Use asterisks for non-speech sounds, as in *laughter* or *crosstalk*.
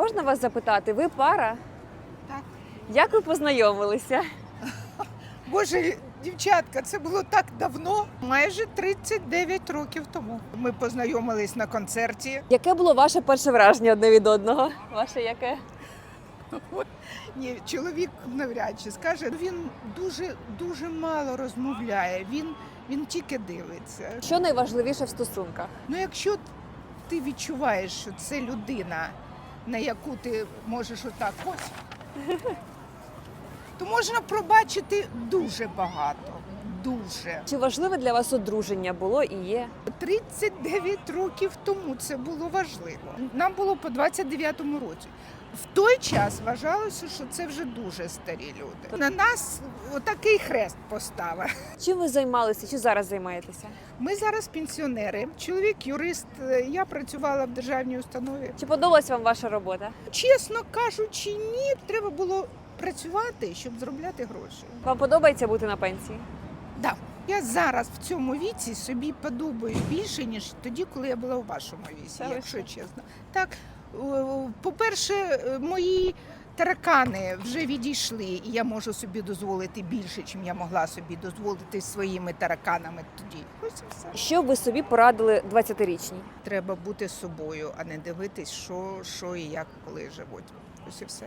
Можна вас запитати, ви пара? Так. Як ви познайомилися? *laughs* Боже, дівчатка, це було так давно, майже 39 років тому. Ми познайомились на концерті. Яке було ваше перше враження одне від одного? Ваше яке? *laughs* Ні, чоловік навряд чи скаже, він дуже дуже мало розмовляє. Він, він тільки дивиться. Що найважливіше в стосунках? Ну, якщо ти відчуваєш, що це людина, на яку ти можеш отак ось, то можна пробачити дуже багато. Дуже. Чи важливе для вас одруження було і є? 39 років тому це було важливо. Нам було по 29-му році. В той час вважалося, що це вже дуже старі люди. На нас отакий хрест поставив. Чим ви займалися? Чи зараз займаєтеся? Ми зараз пенсіонери. Чоловік юрист. Я працювала в державній установі. Чи подобалась вам ваша робота? Чесно кажучи, ні, треба було працювати, щоб заробляти гроші. Вам подобається бути на пенсії? Да. Я зараз в цьому віці собі подобаюсь більше, ніж тоді, коли я була у вашому віці, якщо чесно. Так, по-перше, е, мої таракани вже відійшли, і я можу собі дозволити більше, чим я могла собі дозволити своїми тараканами тоді. Ось і все. Що ви собі порадили 20-річній? Треба бути собою, а не дивитись, що, що і як коли живуть. Ось і все.